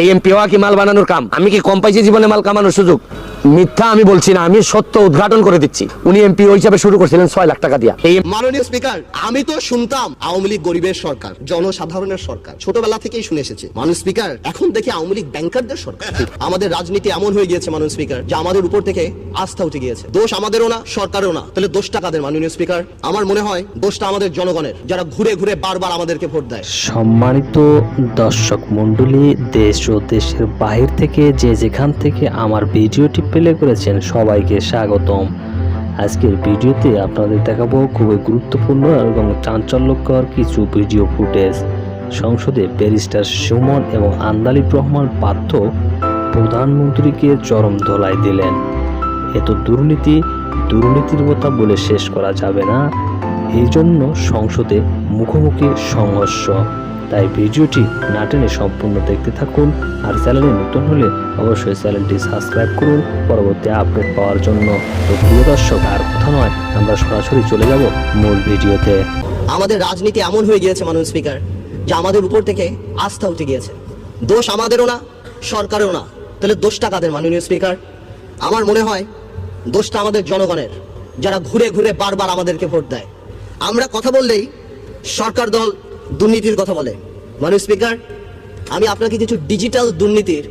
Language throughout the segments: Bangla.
এই এমপি কি মাল বানানোর কাম? আমি কি কম পাইছি জীবনে মাল কামানোর সুযোগ? মিথ্যা আমি বলছি না আমি সত্য উদ্ঘাটন করে দিচ্ছি। উনি এমপি হিসাবে শুরু করছিলেন ছয় লাখ টাকা দিয়া। এই মাননীয় স্পিকার আমি তো শুনতাম আওয়ামী লীগ গরিবের সরকার জনসাধারণের সরকার ছোটবেলা থেকেই শুনে এসেছি। মাননীয় স্পিকার এখন দেখি আওয়ামী লীগ ব্যাংকারদের সরকার। আমাদের রাজনীতি এমন হয়ে গিয়েছে মাননীয় স্পিকার যে আমাদের উপর থেকে আস্থা উঠে গিয়েছে। দোষ আমাদেরও না সরকারও না। তাহলে দোষটা কাদের মাননীয় স্পিকার? আমার মনে হয় দোষটা আমাদের জনগণের যারা ঘুরে ঘুরে বারবার আমাদেরকে ভোট দেয়। সম্মানিত দর্শক মন্ডলী দেশ ও দেশের বাহির থেকে যে যেখান থেকে আমার ভিডিওটি প্লে করেছেন সবাইকে স্বাগতম। আজকের ভিডিওতে আপনাদের দেখাবো খুবই গুরুত্বপূর্ণ এবং চাঞ্চল্যকর কিছু ভিডিও ফুটেজ। সংসদে ব্যারিস্টার সুমন এবং আন্দালিব রহমান পার্থ প্রধানমন্ত্রীকে চরম ধোলাই দিলেন। এত দুর্নীতি, দুর্নীতির কথা বলে শেষ করা যাবে না। এই জন্য সংসদে মুখোমুখি সংঘর্ষ। তাই ভিডিওটি না টেনে সম্পূর্ণ দেখতে থাকুন আর চ্যানেলে নতুন হলে অবশ্যই চ্যানেলটি সাবস্ক্রাইব করুন পরবর্তী আপডেট পাওয়ার জন্য। প্রিয় দর্শক, আর কথা নয়, আমরা সরাসরি চলে যাব মূল ভিডিওতে। আমাদের রাজনীতি এমন হয়ে গিয়েছে, মাননীয় স্পিকার, যে আমাদের উপর থেকে আস্থা উঠে গিয়েছে। দোষ আমাদেরও না, সরকারেরও না। তাহলে দোষটা কাদের, মাননীয় স্পিকার? আমার মনে হয় দোষটা আমাদের জনগণের, যারা ঘুরে ঘুরে বারবার আমাদেরকে ভোট দেয়। আমরা কথা বললেই সরকার দল দুর্নীতির কথা বলে। মাননীয় স্পিকার, আমি আপনাকে কিছু ডিজিটাল দুর্নীতির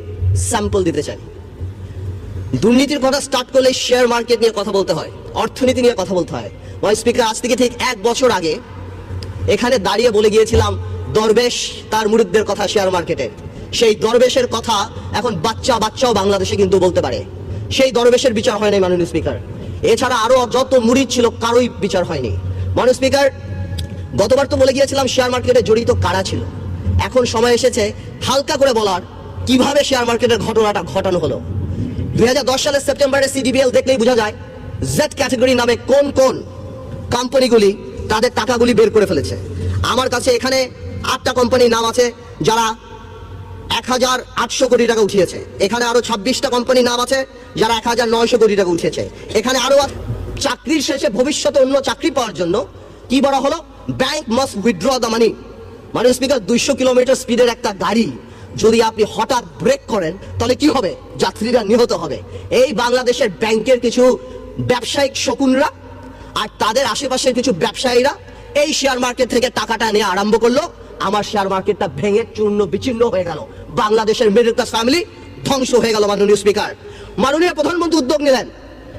স্যাম্পল দিতে চাই। দুর্নীতির কথা স্টার্ট করলে শেয়ার মার্কেট নিয়ে কথা বলতে হয়, অর্থনীতি নিয়ে কথা বলতে হয়। মাননীয় স্পিকার, আজ থেকে ঠিক এক বছর আগে এখানে দাঁড়িয়ে বলে গিয়েছিলাম, দরবেশ তার মুরিদদের কথা শেয়ার মার্কেটে সেই দরবেশের কথা এখন বাচ্চা বাচ্চাও বাংলাদেশে কিন্তু বলতে পারে। সেই দরবেশের বিচার হয় নাই মাননীয় স্পিকার। এছাড়া আরও যত মুড়ি ছিল, কারোই বিচার হয়নি। মাননীয় স্পিকার গতবার তো বলে গিয়েছিলাম শেয়ার মার্কেটে জড়িত কারা ছিল। এখন সময় এসেছে হালকা করে বলার কীভাবে শেয়ার মার্কেটের ঘটনাটা ঘটানো হলো। দু হাজার দশ সালের সেপ্টেম্বরে সিডিবিএল দেখলেই বোঝা যায় জেড ক্যাটাগরি নামে কোন কোন কোম্পানিগুলি তাদের টাকাগুলি বের করে ফেলেছে। আমার কাছে এখানে আটটা কোম্পানির নাম আছে যারা এক হাজার আটশো কোটি টাকা উঠিয়েছে। এখানে আরও ছাব্বিশটা কোম্পানির নাম আছে যারা এক হাজার নয়শো কোটি টাকা উঠিয়েছে। এখানে আরও চাকরির শেষে ভবিষ্যতে অন্য চাকরি পাওয়ার জন্য কি বলা হলো? Bank must withdraw the money মানে স্পিকার দুইশো কিলোমিটার স্পিডের একটা গাড়ি যদি আপনি হঠাৎ ব্রেক করেন, তাহলে কি হবে? যাত্রীরা নিহত হবে। এই বাংলাদেশের ব্যাংকের কিছু ব্যবসায়িক শকুনরা আর তাদের আশেপাশের কিছু ব্যবসায়ীরা এই শেয়ার মার্কেট থেকে টাকাটা নিয়ে আরম্ভ করল। আমার শেয়ার মার্কেটটা ভেঙে চূর্ণ বিচ্ছিন্ন হয়ে গেল। বাংলাদেশের মিডল ক্লাস ফ্যামিলি ধ্বংস হয়ে গেল, মাননীয় স্পিকার মাননীয় প্রধানমন্ত্রী উদ্যোগ নিলেন।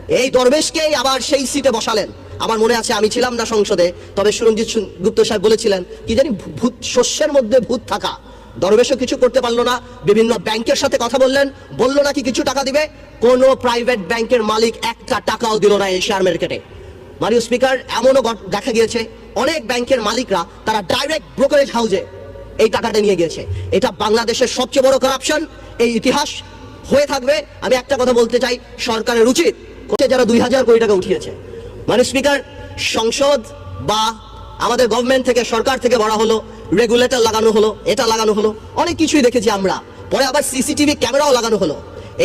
এই দরবেশকেই আবার সেই সিটে বসালেন। আমার মনে আছে আমি ছিলাম না সংসদে, তবে সুরঞ্জিত গুপ্ত সাহেব বলেছিলেন, কি জানি ভূত, শস্যের মধ্যে ভূত থাকা। দরবেশও কিছু করতে পারল না, বিভিন্ন ব্যাংকের সাথে কথা বললেন, বলল নাকি কিছু টাকা দিবে। কোনো প্রাইভেট ব্যাংকের মালিক একটা টাকাও দিল না এই শেয়ার মার্কেটে মাননীয় স্পিকার এমনও দেখা গিয়েছে, অনেক ব্যাংকের মালিকরা তারা ডাইরেক্ট ব্রোকারেজ হাউসে এই টাকাটা নিয়ে গিয়েছে। এটা বাংলাদেশের সবচেয়ে বড় কারাপশন এই ইতিহাস হয়ে থাকবে। আমি একটা কথা বলতে চাই, সরকারের উচিত যারা দুই হাজার কোটি টাকা উঠিয়েছে মানে স্পিকার, সংসদ বা আমাদের গভর্নমেন্ট থেকে, সরকার থেকে বলা হলো রেগুলেটর লাগানো হলো, এটা লাগানো হলো, অনেক কিছুই দেখেছি আমরা। পরে আবার সিসিটিভি ক্যামেরাও লাগানো হলো।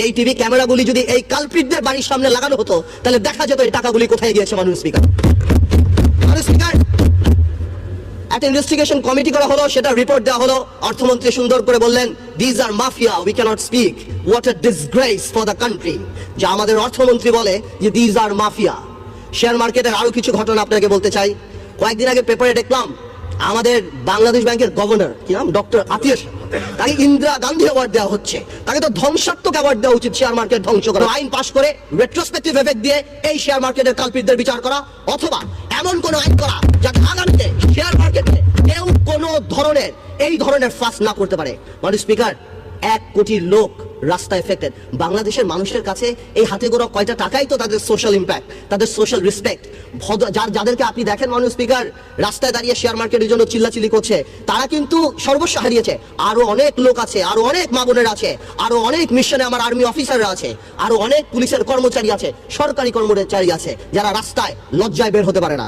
এই টিভি ক্যামেরাগুলি যদি এই কালপ্রিটদের বাড়ির সামনে লাগানো হতো, তাহলে দেখা যেত এই টাকাগুলি কোথায় গিয়েছে মানুষ স্পিকার। মানুষ স্পিকার, একটা ইনভেস্টিগেশন কমিটি করা হলো সেটা রিপোর্ট দেওয়া হলো। অর্থমন্ত্রী সুন্দর করে বললেন these are mafia we cannot speak what a disgrace for the country যে আমাদের অর্থমন্ত্রী বলে যে দিজ আর মাফিয়া শেয়ার মার্কেটের আরও কিছু ঘটনা আপনাকে বলতে চাই। কয়েকদিন আগে পেপারে দেখলাম, আমাদের বাংলাদেশ ব্যাংকের গভর্নর কি নাম? ডক্টর আতিয়াস তাকে ইন্দিরা গান্ধী অ্যাওয়ার্ড দেওয়া হচ্ছে। তাকে তো ধ্বংসাত্মক অ্যাওয়ার্ড দেওয়া উচিত শেয়ার মার্কেট ধ্বংস করা। আইন পাশ করে রেট্রোস্পেক্টিভ এফেক্ট দিয়ে এই শেয়ার মার্কেটের কালপিটদের বিচার করা, অথবা এমন কোন আইন করা যাতে আগামীতে শেয়ার মার্কেটে কেউ কোনো ধরনের, এই ধরনের ফাঁস না করতে পারে। মানে স্পিকার এক কোটি লোক রাস্তায় এফেক্টেড বাংলাদেশের মানুষের কাছে এই হাতে গোড়া কয়টা টাকাই তো তাদের সোশ্যাল ইম্প্যাক্ট তাদের সোশ্যাল রেসপেক্ট যাদেরকে আপনি দেখেন মানুষ স্পিকার রাস্তায় দাঁড়িয়ে শেয়ার মার্কেটের জন্য চিল্লাচিল্লি করছে, তারা কিন্তু সর্বস্ব হারিয়েছে। আরও অনেক লোক আছে, আরও অনেক মা বোনের আছে, আরও অনেক মিশনে আমার আর্মি অফিসাররা আছে, আরও অনেক পুলিশের কর্মচারী আছে, সরকারি কর্মচারী আছে, যারা রাস্তায় লজ্জায় বের হতে পারে না।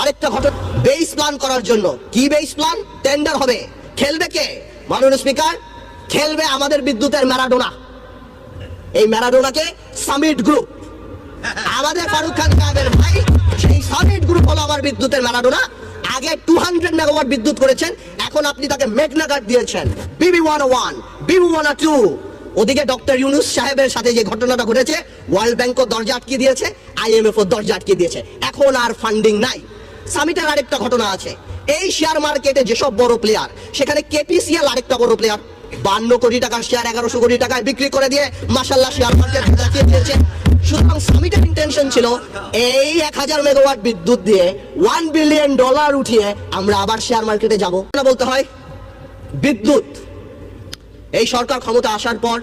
আরেকটা ঘটনা বেস প্ল্যান করার জন্য। কি বেস প্ল্যান টেন্ডার হবে। খেলবে কে? মাননীয় স্পিকার খেলবে আমাদের বিদ্যুতের ম্যারাডোনা। এই ম্যারাডোনাকে সামিট গ্রুপ আমাদের ফারুক খান সাহেবের ভাই, সেই সামিট গ্রুপ হলো আমার বিদ্যুতের ম্যারাডোনা। আগে টু হান্ড্রেড মেগাওয়াট বিদ্যুৎ করেছেন, এখন আপনি তাকে মেঘনাঘাট দিয়েছেন। BB one one BB one two ওদিকে ডক্টর ইউনুস সাহেবের সাথে যে ঘটনাটা ঘটেছে ওয়ার্ল্ড ব্যাংকও দরজা আটকে দিয়েছে আইএমএফ ও দরজা আটকে দিয়েছে। এখন আর ফান্ডিং নাই। সামিটের আরেকটা ঘটনা আছে। এই শেয়ার মার্কেটে যেসব বড় প্লেয়ার সেখানে কেপিসিএল আরেকটা বড় প্লেয়ার বান্ন কোটি টাকা শেয়ার এগারোশো কোটি টাকায় বিক্রি করে দিয়ে মাসাল্লাহ শেয়ার মার্কেট দিয়েছে সুতরাং সামিটের ইন্টেনশন ছিল এই এক হাজার মেগাওয়াট বিদ্যুৎ দিয়ে ওয়ান বিলিয়ন ডলার উঠিয়ে আমরা আবার শেয়ার মার্কেটে যাব। বলতে হয়, বিদ্যুৎ। এই সরকার ক্ষমতা আসার পর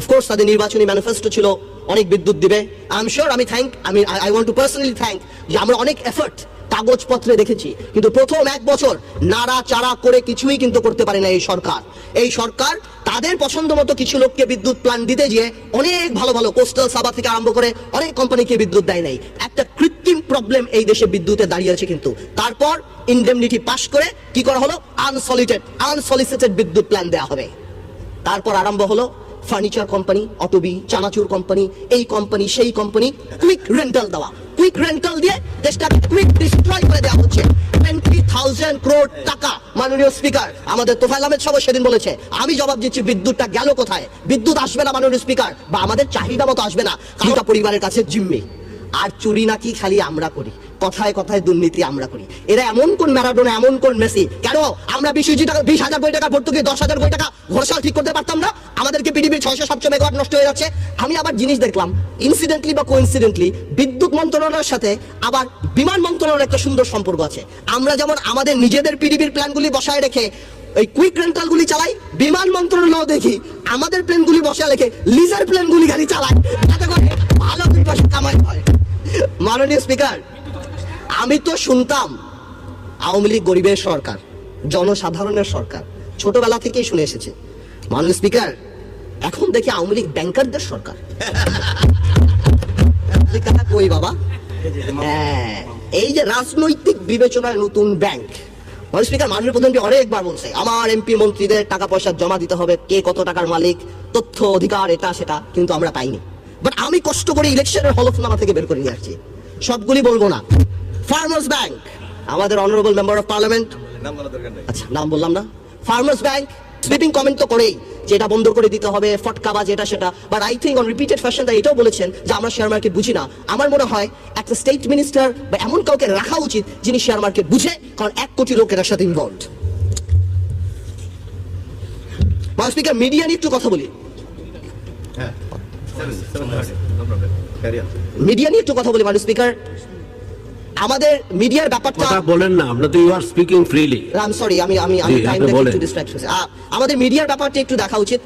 অফকোর্স তাদের নির্বাচনী ম্যানিফেস্টো ছিল। অনেক বিদ্যুৎ দিবে। আই এম শিওর আমি থ্যাংক আমি I want to personally thank যে আমরা অনেক এফর্ট কাগজপত্রে দেখেছি। কিন্তু প্রথম এক বছর নাড়া চাড়া করে কিছুই কিন্তু করতে পারে না এই সরকার। এই সরকার তাদের পছন্দ মতো কিছু লোককে বিদ্যুৎ প্ল্যান দিতে গিয়ে অনেক ভালো ভালো কোস্টাল সাবা থেকে আরম্ভ করে অনেক কোম্পানিকে বিদ্যুৎ দেয় নাই। একটা কৃত্রিম প্রবলেম এই দেশে বিদ্যুতে দাঁড়িয়ে আছে কিন্তু। তারপর ইনডেমনিটি পাস করে কি করা হলো? আনসলিটেড আনসলিসিটেড বিদ্যুৎ প্ল্যান দেওয়া হবে। তারপর আরম্ভ হলো ফার্নিচার কোম্পানি অটোবি চানাচুর কোম্পানি এই কোম্পানি সেই কোম্পানি কুইক রেন্টাল দেওয়া। কুইক রেন্টাল দিয়ে দেশটাকে কুইক ডিস্ট্রয় করে দেওয়া হচ্ছে। টোয়েন্টি থাউজেন্ড ক্রোড টাকা। মাননীয় স্পিকার আমাদের তোফাইল আহমেদ সাহেব সেদিন বলেছে, আমি জবাব দিচ্ছি, বিদ্যুৎটা গেল কোথায়? বিদ্যুৎ আসবে না, মাননীয় স্পিকার বা আমাদের চাহিদা মতো আসবে না। কারোটা পরিবারের কাছে জিম্মি। আর চুরি নাকি খালি আমরা করি। কথায় কথায় দুর্নীতি আমরা করি। এরা এমন কোন ম্যারাডোনা, এমন কোন মেসি? কেন? আমরা বিশ টাকা, বিশ হাজার কোটি টাকা, ভর্তুকি, দশ হাজার কোটি টাকা ঘোষণা ঠিক করতে পারতাম না? আমাদেরকে পৃথিবীর ছয়শো সাতশো মেগাওয়াট নষ্ট হয়ে যাচ্ছে। আমি আবার জিনিস দেখলাম ইনসিডেন্টলি বা কোইন্সিডেন্টলি বিদ্যুৎ মন্ত্রণালয়ের সাথে আবার বিমান মন্ত্রণালয়ের একটা সুন্দর সম্পর্ক আছে। আমরা যেমন আমাদের নিজেদের পৃথিবীর প্ল্যানগুলি বসায় রেখে এই কুইক রেন্টালগুলি চালাই, বিমান মন্ত্রণালয় দেখি আমাদের প্লেনগুলি বসায় রেখে লিজার প্লেনগুলি গাড়ি চালায় যাতে করে ভালো দুই পয়সা কামাই হয়। মাননীয় স্পিকার আমি তো শুনতাম আওয়ামী লীগ গরিবের সরকার জনসাধারণের সরকার ছোটবেলা থেকেই শুনে এসেছে। মাননীয় স্পিকার এখন দেখি আওয়ামী লীগ ব্যাংকারদের সরকার। কই বাবা? হ্যাঁ, এই যে রাজনৈতিক বিবেচনায় নতুন ব্যাংক মাননীয় স্পিকার মাননীয় প্রধানমন্ত্রী অনেকবার বলছে আমার এমপি মন্ত্রীদের টাকা পয়সা জমা দিতে হবে কে কত টাকার মালিক তথ্য অধিকার এটা সেটা কিন্তু আমরা পাইনি। বাট আমি কষ্ট করে ইলেকশনের হলফনামা থেকে বের করে নিয়ে আসছি। সবগুলি বলব না। ফার্মার্স ব্যাংক আমাদের অনারেবল মেম্বার অফ পার্লামেন্ট আচ্ছা নাম বললাম না। ফার্মার্স ব্যাংক স্লিপিং কমেন্ট তো করেই যে এটা বন্ধ করে দিতে হবে ফটকা বা যেটা সেটা। But I think on repeated fashion তা এটাও বলেছেন যে আমরা শেয়ার মার্কেট বুঝি না। আমার মনে হয় একটা স্টেট মিনিস্টার বা এমন কাউকে রাখা উচিত যিনি শেয়ার মার্কেট বুঝে কারণ এক কোটি লোক এটার সাথে ইনভলভ স্পিকার মিডিয়া নিয়ে একটু কথা বলি। মিডিয়া নিয়ে একটু কথা বলি মানুষ স্পিকার আমাদের মিডিয়ার ব্যাপারটা কথা বলেন না আপনার তো you are speaking freely um sorry আমি আমি আমি টাইম আপনি একটু ডিস্ট্রাক্ট আহ, আমাদের মিডিয়ার ব্যাপারটা একটু দেখা উচিত।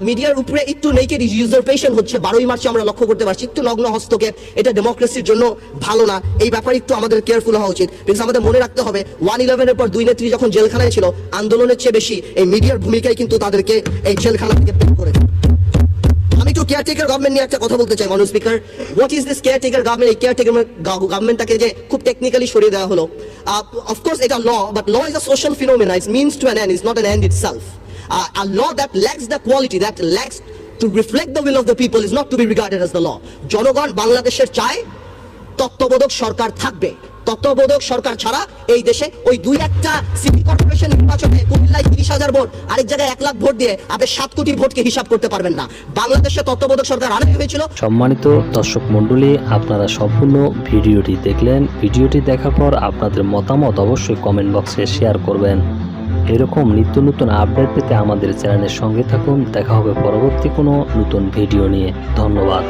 মিডিয়ার উপরে একটু নেকেড ইউজারপেশন হচ্ছে। বারোই মার্চে আমরা লক্ষ্য করতে পারছি। একটু নগ্ন হস্তক্ষেপ এটা ডেমোক্রেসির জন্য ভালো না। এই ব্যাপারে একটু আমাদের কেয়ারফুল হওয়া উচিত। বিকজ আমাদের মনে রাখতে হবে ওয়ান ইলেভেনের পর দুই নেত্রী যখন জেলখানায় ছিল আন্দোলনের চেয়ে বেশি এই মিডিয়ার ভূমিকায় কিন্তু তাদেরকে এই জেলখানা থেকে বের কেয়ারটেকার গভর্নমেন্ট নিয়ে একটা কথা বলতে চাই মানুষ speaker what is this caretaker government এই কেয়ারটেকার গভর্নমেন্টটাকে যে খুব টেকনিক্যালি সরিয়ে দেওয়া হলো। অফকোর্স এটা law but law is a social phenomena it's means to an end is not an end itself a law that lacks the quality that lacks to reflect the will of the people is not to be regarded as the law জনগণ বাংলাদেশের চায় তত্ত্বাবধায়ক সরকার থাকবে। তত্ত্বাবধায়ক সরকার ছাড়া এই দেশে ওই দুই একটা সিটি কর্পোরেশন নির্বাচনে কুমিল্লায় তিরিশ হাজার ভোট, আরেক জায়গায় এক লাখ ভোট দিয়ে আপনি সাত কোটি ভোটকে হিসাব করতে পারবেন না। বাংলাদেশে তত্ত্বাবধায়ক সরকার আনা হয়েছিল সম্মানিত দর্শক মণ্ডলী, আপনারা সম্পূর্ণ ভিডিওটি দেখলেন। ভিডিওটি দেখার পর আপনাদের মতামত অবশ্যই কমেন্ট বক্সে শেয়ার করবেন। এরকম নিত্য নতুন আপডেট পেতে আমাদের চ্যানেলের সঙ্গে থাকুন। দেখা হবে পরবর্তী কোনো নতুন ভিডিও নিয়ে। ধন্যবাদ।